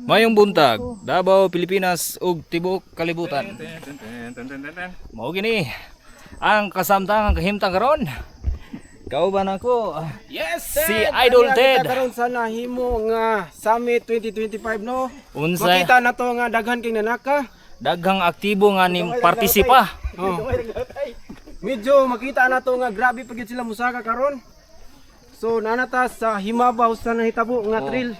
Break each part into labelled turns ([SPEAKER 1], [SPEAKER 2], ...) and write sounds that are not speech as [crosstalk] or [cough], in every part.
[SPEAKER 1] Mayong buntag, Davao, Pilipinas ug tibuok kalibutan. Mao gini ang kasamtangang kahimtang karon. Kauban ako.
[SPEAKER 2] Yes,
[SPEAKER 1] Si Idol Ted.
[SPEAKER 2] karon sa nahimo nga Summit 2025 no.
[SPEAKER 1] Unsay
[SPEAKER 2] Makita na to nga daghan kay nanaka.
[SPEAKER 1] daghang aktibo nga ning partisipa.
[SPEAKER 2] Oh. Medyo makita na to nga grabe pagid sila musaka karon. So nanata sa himabaw sa nahitabo nga
[SPEAKER 1] Oh.
[SPEAKER 2] trail.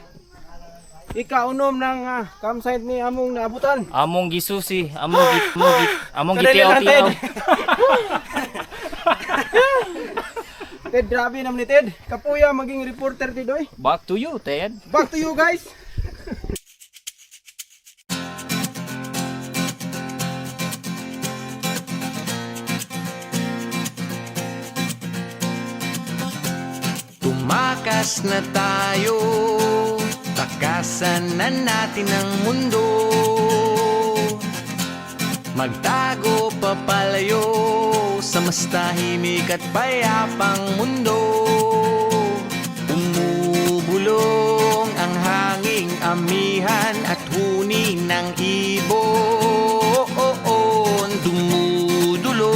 [SPEAKER 2] Ikaunom ng uh, campsite ni among naabutan.
[SPEAKER 1] Among gisusi, among git, among git, among
[SPEAKER 2] Kadali
[SPEAKER 1] gitiaw
[SPEAKER 2] lang, [laughs] Ted.
[SPEAKER 1] tiaw.
[SPEAKER 2] Ted, grabe naman ni Ted. Kapuya maging reporter tidoy.
[SPEAKER 1] Back to you, Ted.
[SPEAKER 2] Back to you guys.
[SPEAKER 3] Tumakas na tayo Takasan na natin ang mundo. Magtago papalayo Sa mas tahimik at payapang mundo. Umubulong ang hanging amihan At huni ng ibon Dumudulog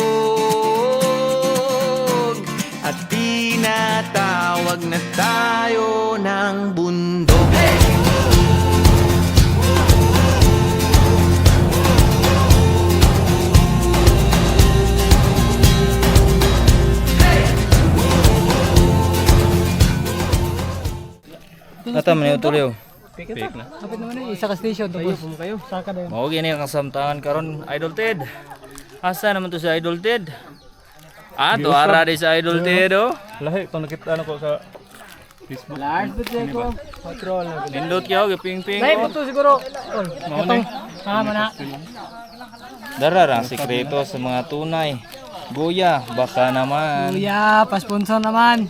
[SPEAKER 3] At tinatawag na tayo
[SPEAKER 1] Nata man tuloy.
[SPEAKER 4] Kapit naman eh, isa ka station. Tapos kayo. Saka na yun.
[SPEAKER 1] Mao gini ang kasamtangan karon Idol Ted. Asa naman to si Idol Ted? Ah, to ara di sa Idol Ted oh.
[SPEAKER 5] Lahi, kung nakita ano ko sa Facebook.
[SPEAKER 4] Lars, ba't siya ko? Patrol na.
[SPEAKER 1] Nindot kyaw giping ping.
[SPEAKER 4] Dahil po to siguro. Itong, ha, mana.
[SPEAKER 1] Dara ra ang sikreto sa mga tunay. Goya, baka naman.
[SPEAKER 4] Kuya, pasponsor naman.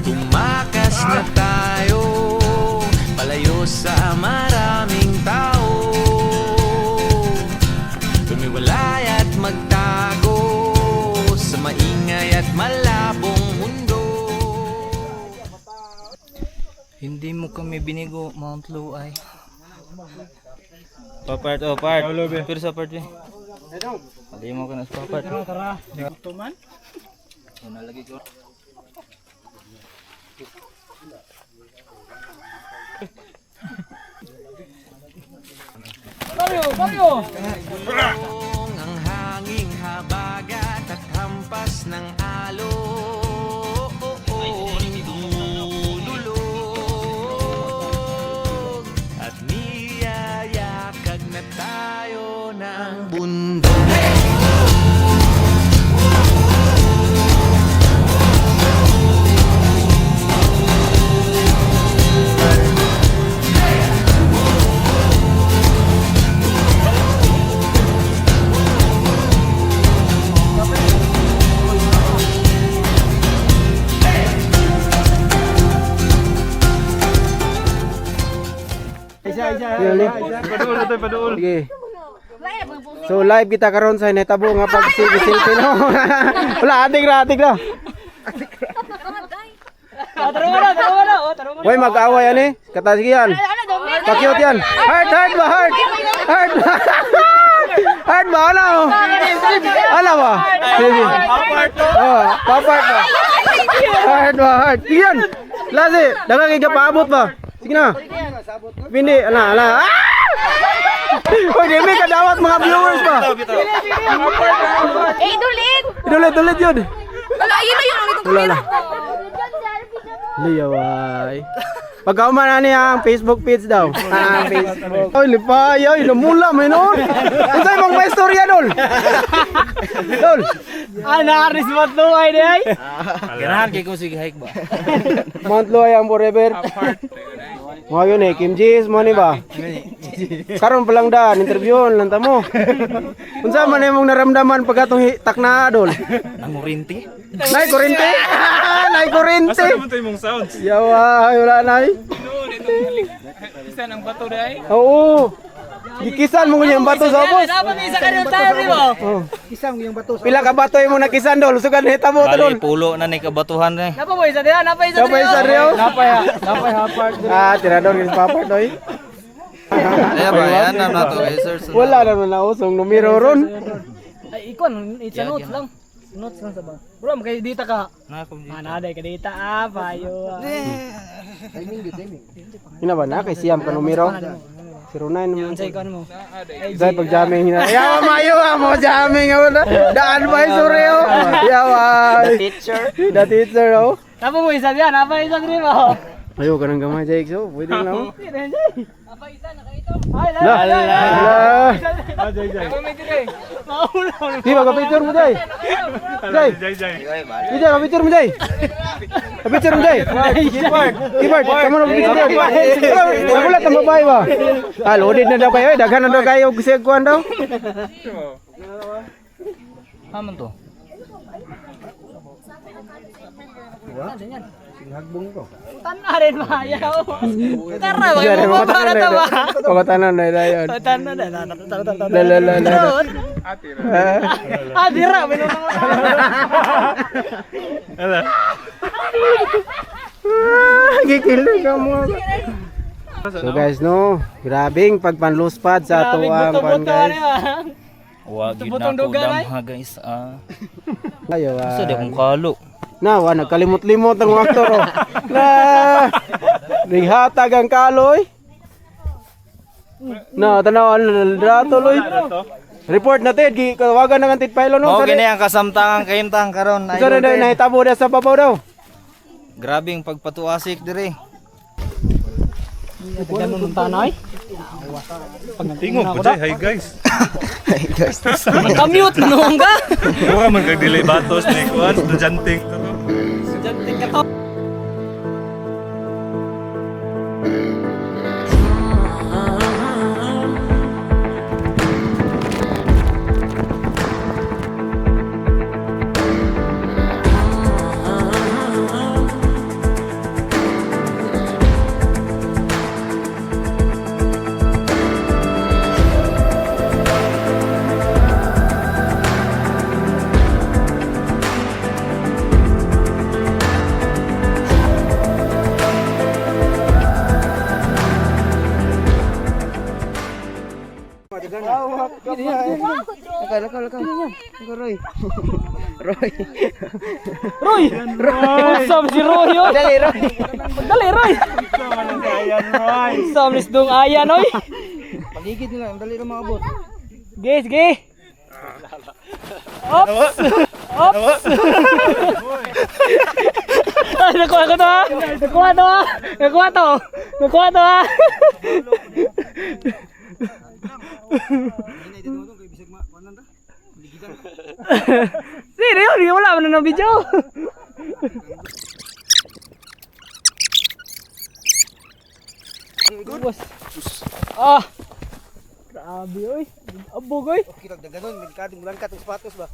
[SPEAKER 3] Tumakas na tayo Palayo sa maraming tao. Tumiwalay at magtago Sa maingay at malabong mundo.
[SPEAKER 1] Hindi mo kami binigo, Mount Luay. Papart, oh part. Pero sa part eh. Hindi mo ka na sa papart.
[SPEAKER 4] Tara, tuman.
[SPEAKER 1] Una lagi ko.
[SPEAKER 4] Mario, Mario!
[SPEAKER 2] Isa isa. isa.
[SPEAKER 5] Paduol ito, paduol.
[SPEAKER 2] Sige. So live kita karon sa netabo nga pag silpi no. [laughs] Wala atik ra atik ra.
[SPEAKER 4] Tara mo na, tara mo na. Oh, tara mo na.
[SPEAKER 2] Hoy mag-away yan eh. Kata sige yan. Pakyot yan. Heart heart ba heart. Heart ba. [laughs] Heart ba ano? Ala ba? Sige. Oh, papart ba? Heart ba heart. Sige yan. Lasi, dagang kay paabot ba? Sige na. Pindi, ala ala. Ah! [laughs] Hoy, may kadawat mga viewers ba?
[SPEAKER 6] Eh, dulit!
[SPEAKER 2] Idulit, dulit yun.
[SPEAKER 6] Wala, yun na yun.
[SPEAKER 2] Wala na. Liyaway. Pagkauman na niya ang Facebook page daw. Ah, Facebook. Oy, lipay, ay, namula may noon. Ito yung mga istorya, Dol. Dol.
[SPEAKER 4] Ah, nakarismat luway di ay.
[SPEAKER 1] Ganahan kay ko sige hike ba?
[SPEAKER 2] Mount Loy ang forever. Mga yun eh, Kim Jis, mo ni ba? Karon pa lang daan interview lang ta mo. [laughs] Unsa man imong naramdaman pag atong takna dol?
[SPEAKER 1] Nangurinti.
[SPEAKER 2] Nay kurente. [laughs] Nay kurente.
[SPEAKER 5] Asa naman tayo mong sounds?
[SPEAKER 2] Yawa, wala nay.
[SPEAKER 4] Isa ng bato dai.
[SPEAKER 2] Oo. Gikisan mo yung bato sa ubos.
[SPEAKER 4] Dapat isa ka rin tayo, di ba?
[SPEAKER 2] Oh. Kisang yung bato. Pila ka bato imong nakisan dol? Sugan hita mo ta
[SPEAKER 1] Bali
[SPEAKER 2] dol.
[SPEAKER 1] pulo na ni kabatuhan eh.
[SPEAKER 4] Napa mo isa diyan, napa isa
[SPEAKER 2] Sabay sa Rio.
[SPEAKER 4] Napay, napay hapart.
[SPEAKER 2] Ah, tirador kis papa doy.
[SPEAKER 1] Ayan ba, yan na to eh, sir.
[SPEAKER 2] Wala naman na usong numero ron.
[SPEAKER 4] Ay, ikon, it's a notes lang. Notes lang sa ba. Bro, makay dita ka.
[SPEAKER 1] Na, kung di-
[SPEAKER 4] Ah, naday ka dita ah, payo. ah.
[SPEAKER 2] Hina ba na kay siyam ka numero? 09 naman.
[SPEAKER 4] Unsay kon mo?
[SPEAKER 2] Dahil pag jamming hina. Yawa mayo mo jamming ako na. Daan ba yung sureo? [laughs] Yawa.
[SPEAKER 1] Teacher.
[SPEAKER 2] The teacher oh.
[SPEAKER 4] Napa mo isa diyan, napa isa diri mo.
[SPEAKER 2] Ayo ka nang gamay Jake so. Pwede na oh.
[SPEAKER 4] Napa isa nakaito. Ay,
[SPEAKER 2] La.
[SPEAKER 4] la.
[SPEAKER 2] La.
[SPEAKER 4] Ako may dire. Maula.
[SPEAKER 2] Di ba ka picture mo Jay? Jay.
[SPEAKER 5] Jay, Jay.
[SPEAKER 2] Di ka picture mo Jay. Ka picture mo Jay. Keyboard. Keyboard. Kamu na picture Jay. Nagulat ang babae ba? Ah, loaded na daw kayo. eh. Daghan na daw kayo. Gusto kuhan daw.
[SPEAKER 1] Haman to.
[SPEAKER 4] Tanarin ba ayaw. Tara, wag mo
[SPEAKER 2] mga
[SPEAKER 4] para ta ba.
[SPEAKER 2] na. Mga tanan na na yun.
[SPEAKER 4] Tanan na na.
[SPEAKER 2] La la la la. Ah.
[SPEAKER 4] Ah, dira, minunong
[SPEAKER 5] Ala.
[SPEAKER 2] Ah, Gikilig ka mo. So guys no, grabing pagpanluspad sa ato ang pan guys.
[SPEAKER 1] Wag yun na
[SPEAKER 4] ay.
[SPEAKER 1] damha guys. Ah.
[SPEAKER 2] Ayo
[SPEAKER 1] Sa di
[SPEAKER 2] ah.
[SPEAKER 1] akong kalo.
[SPEAKER 2] Na, wa nagkalimot-limot ang aktor oh. [laughs] Na, naghatag ang kaloy. Na, tanaw ang tuloy. Report natin, gi kawagan ng antit pilo no. Sorry.
[SPEAKER 1] gini ang kasamtangan kayimtang karon.
[SPEAKER 2] Sorry na nahitabo na sa babaw daw.
[SPEAKER 1] Grabing pagpatuasik dire.
[SPEAKER 4] Ganun ng tanay.
[SPEAKER 5] Tingog ko, Jay. Hi, guys.
[SPEAKER 4] Kamute na nung ka.
[SPEAKER 5] Huwag man kag-delay batos. May kuhan. Estudyante. Cho. To to.
[SPEAKER 4] Janting ka to. Roy! Usam [laughs] si Roy yun! Dali, Roy! Dali, Roy! Usam ni Sdong Ayan, oy! Paligid nila, dali na makabot. Sige, sige! Ops! Ops! Ay, nakuha ko to ha! Nakuha to ha! Nakuha to! Nakuha to ha! Seryo, di wala man ng video. Bus. Ah. Grabe oy. Abog oy.
[SPEAKER 2] Kita ganon, nagkating langkat ang sapatos ba?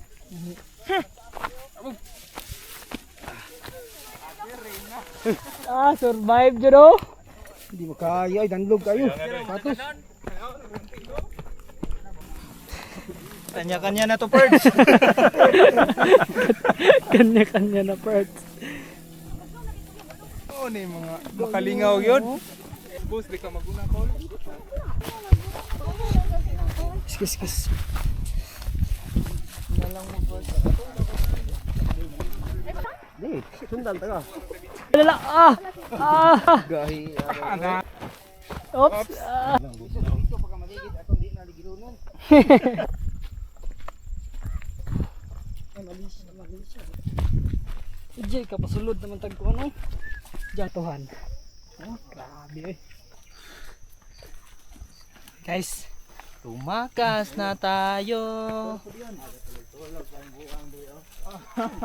[SPEAKER 4] Ah, survive oh.
[SPEAKER 2] Hindi mo kaya, ay danlog kayo. Sapatos.
[SPEAKER 1] Kanya-kanya na to, Perds. [laughs]
[SPEAKER 4] Kanya-kanya na parts.
[SPEAKER 2] Oo ni mga makalingaw yun.
[SPEAKER 5] Boss, di ka maguna call.
[SPEAKER 4] Skis skis.
[SPEAKER 2] Di, sundal ta ka.
[SPEAKER 4] Lala ah. Ah. Oops. Ah. [laughs] Ijay ka pasulod naman tag ko ano. Jatuhan. Oh, grabe eh. Guys,
[SPEAKER 1] Tumakas na tayo.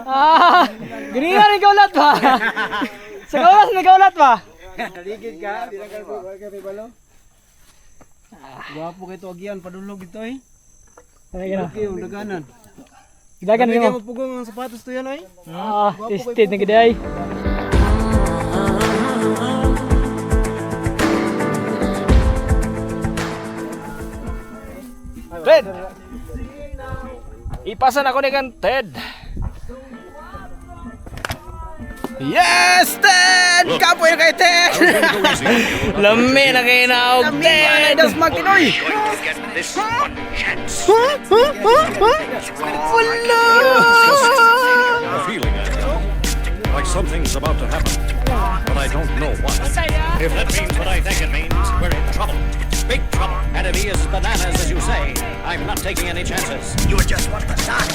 [SPEAKER 4] ah, gini nga rin kaulat ba? [laughs] Sa kaulat, may kaulat ba?
[SPEAKER 2] Naligid ka, di na ka ka balo. Gwapo kay to agyan padulog ito eh.
[SPEAKER 4] Talaga na.
[SPEAKER 2] Okay, daganan.
[SPEAKER 4] Dagan
[SPEAKER 2] Kaya
[SPEAKER 4] mo.
[SPEAKER 2] mo pugong ang sapatos to yan ay.
[SPEAKER 4] Ah, tested na gede ay.
[SPEAKER 1] Ted! Ipasan ako ni kan Ted.
[SPEAKER 2] Yes, Ted! Kapoy na kay Ted! [laughs]
[SPEAKER 1] Lami na kayo na og Ted.
[SPEAKER 2] Das magtinoy!
[SPEAKER 7] a feeling, I know. Like something's about to happen. But I don't know what. If that means what I think it means, we're in trouble. Big trouble. Enemy is bananas, as you say. I'm not taking any chances. You are just want to start.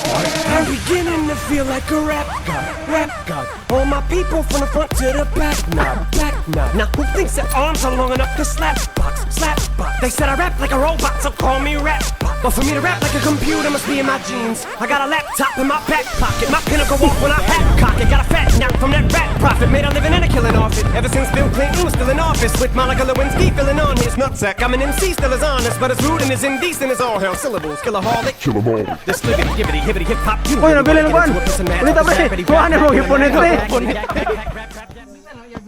[SPEAKER 8] I'm beginning to feel like a rap god, rap god. All my people from the front to the back now, back now. Now who thinks their arms are long enough to slap box, slap box? They said I rap like a robot, so call me rap bot. But for me to rap like a computer must be in my genes. I got a laptop in my back pocket, my pinnacle walk when I hat cock it. Got a fat knock from that rap profit, made a living and a killing off it. Ever since Bill Clinton was still in office, with Monica Lewinsky filling on his nutsack. I'm an MC, still as honest, but as rude and as indecent as all hell. Syllables, killaholic. Kill 'em all. This liggity, gibbity, hibbity, hip hop. You
[SPEAKER 2] Uy, nabili ng kwan! Ulit pre! Kuha na mo, ipon ito eh!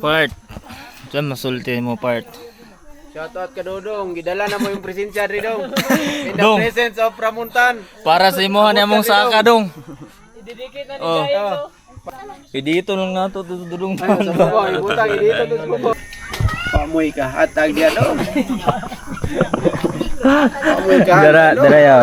[SPEAKER 1] Part. Diyan masulti mo part.
[SPEAKER 2] Shoutout ka Dodong, gidala na mo yung presensya rin dong. [laughs] In the
[SPEAKER 1] Dong.
[SPEAKER 2] presence of Ramuntan.
[SPEAKER 1] Para sa imuhan niya mong saka dong. Oh. Eh dito lang nga to dududong
[SPEAKER 2] Subo, ibutang dito to subo. Pamoy ka, hatag diya dong. Pamoy ka,
[SPEAKER 1] Dara dara ya.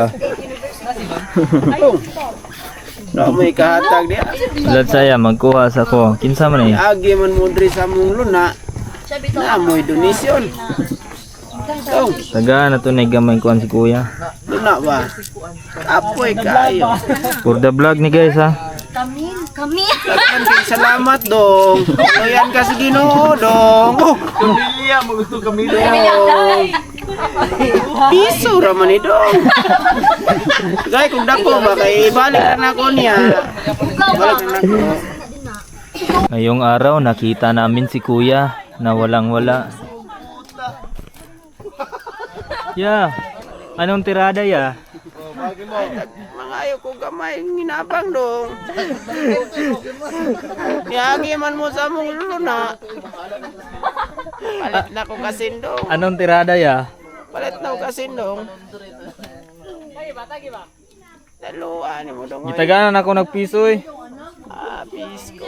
[SPEAKER 2] Pamoy ka, hatag diya.
[SPEAKER 1] Lat saya magkuha sa ko. Kinsa man eh.
[SPEAKER 2] Agi man mo diri sa mong luna. Na mo'y donation. Dong,
[SPEAKER 1] Taga na to na gamay kuan si kuya.
[SPEAKER 2] luna ba? Apoy kayo.
[SPEAKER 1] For the vlog ni guys ha.
[SPEAKER 9] Kami, kami.
[SPEAKER 2] Salamat dong. Ayan ka sa Ginoo dong. Oh, kamilya mo gusto kamilya. Piso ra man ni dong. Gay kung dako ba kay ibalik na ko niya. Balik na ko.
[SPEAKER 1] Ngayong araw nakita namin si kuya na walang wala. Ya. Anong tirada ya?
[SPEAKER 2] Mga ayo ko gamay nginabang dong. Yagi man mo sa mong luna. Palit na ko kasindong.
[SPEAKER 1] Anong tirada ya?
[SPEAKER 2] Palit na ko kasindong. Daluan ni mo dong.
[SPEAKER 1] Gitaganan ako nagpiso eh.
[SPEAKER 2] Ah, pisko.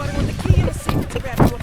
[SPEAKER 8] i want the key in the secret to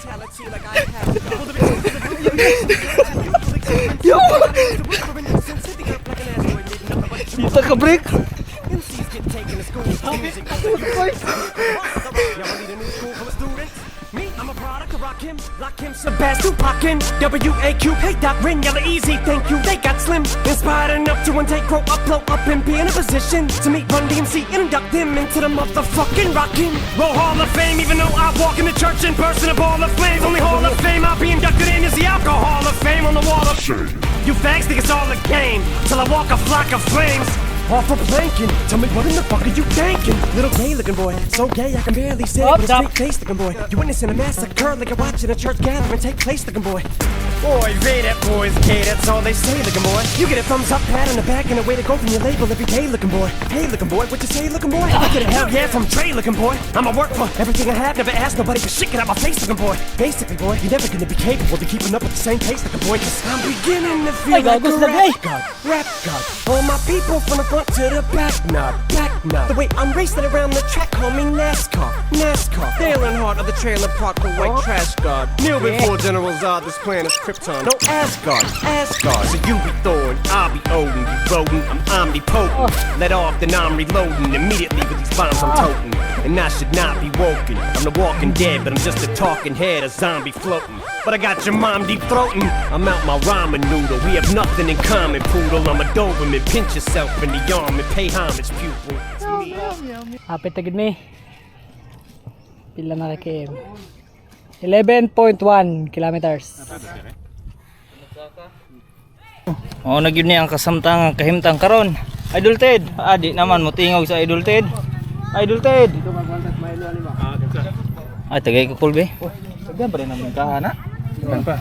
[SPEAKER 8] W-A-Q, hey Doc, Rin, yellow easy, thank you, they got slim, inspired enough to one take, grow up, blow up, and be in a position to meet Run DMC and induct them into the motherfucking Rockin' Roll Hall of Fame, even though I walk in the church in person, a ball of flames, only Hall of Fame I'll be inducted in is the Alcohol of Fame on the wall of shame. You fags think it's all a game, till I walk a flock of flames. Off of planking, tell me what in the fuck are you thinking? Little gay looking boy, so gay I can barely say it a straight face looking boy. You witnessing a massacre like you're watching a church gathering take place looking boy. Boy, they that boy's gay, that's all they say looking boy. You get a thumbs up, pat on the back, and a way to go from your label every day looking boy. Hey looking boy, what you say looking boy? I get a hell yeah from Trey looking boy. I'ma work for everything I have, never ask nobody for shit, get out my face looking boy. Basically boy, you're never gonna be capable of keeping up with the same pace looking boy, cause I'm beginning to feel like a rap god, rap god. All my people from the front to the back, nah, back nah. The way I'm racing around the track, call me NASCAR, NASCAR. Dale Hart of the trailer park, the white trash god. Kneel before General Zod, this planet's Krypton. No Asgard, Asgard. So you be Thor and I'll be Odin. You rodent, I'm omnipotent. Oh. Let off, then I'm reloading immediately with these bombs I'm toting. And I should not be woken. I'm the walking dead, but I'm just a talking head, a zombie floating. But I got your mom deep throating. I'm out my ramen noodle. We have nothing in common, poodle. I'm a Doberman. Pinch yourself in the arm and pay homage, pupil. It's me.
[SPEAKER 4] Hapit na gid me. Pila na km. 11.1 kilometers.
[SPEAKER 1] Oh, nagyud ni ang kasamtang kahimtang karon. Idol Ted, adi naman mo tingog sa Idol Ted. Idol Ted. Ay, tagay ka kulbe.
[SPEAKER 2] Sagdan pa rin naman ka, ana. Sagdan pa.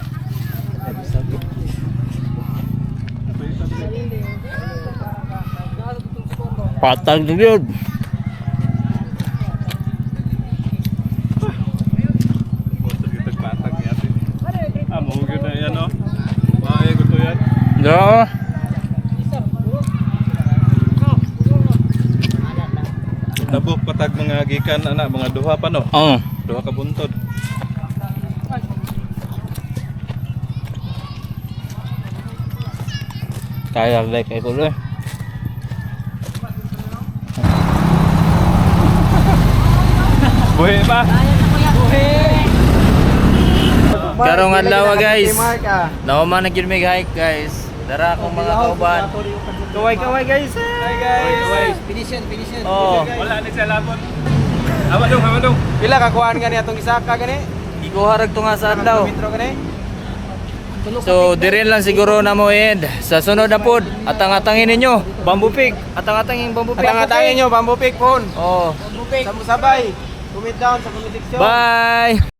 [SPEAKER 1] Patag na yun.
[SPEAKER 5] Ate. Ah, mahugid na yan, no? Maaya ko to yan.
[SPEAKER 1] Do.
[SPEAKER 5] Mga gikan, ana, mga duha pa, no?
[SPEAKER 1] Oh.
[SPEAKER 5] Duha ka buntod.
[SPEAKER 1] Kaya like kay kulbe. [laughs]
[SPEAKER 5] Buhi pa!
[SPEAKER 1] Karong adlaw guys. Nauman na gyud mig hike guys. Dara akong mga kauban. Kaway kaway guys. Hi guys.
[SPEAKER 2] Finishin, finishin.
[SPEAKER 1] Oh,
[SPEAKER 5] Wala ni siya labot. Hawa dong, hawa dong.
[SPEAKER 2] Pila ka kuhaan gani atong isaka gani?
[SPEAKER 1] ikuharag to nga sa adlaw. So, dirin lang siguro na mo end. Sa sunod na pod, atang-atangin ninyo. Bamboo pig. Atang-atangin bamboo pig.
[SPEAKER 2] Atang-atangin nyo, bamboo pick phone.
[SPEAKER 1] Oh.
[SPEAKER 2] Sabay. Comment down sa comment section.
[SPEAKER 1] Bye.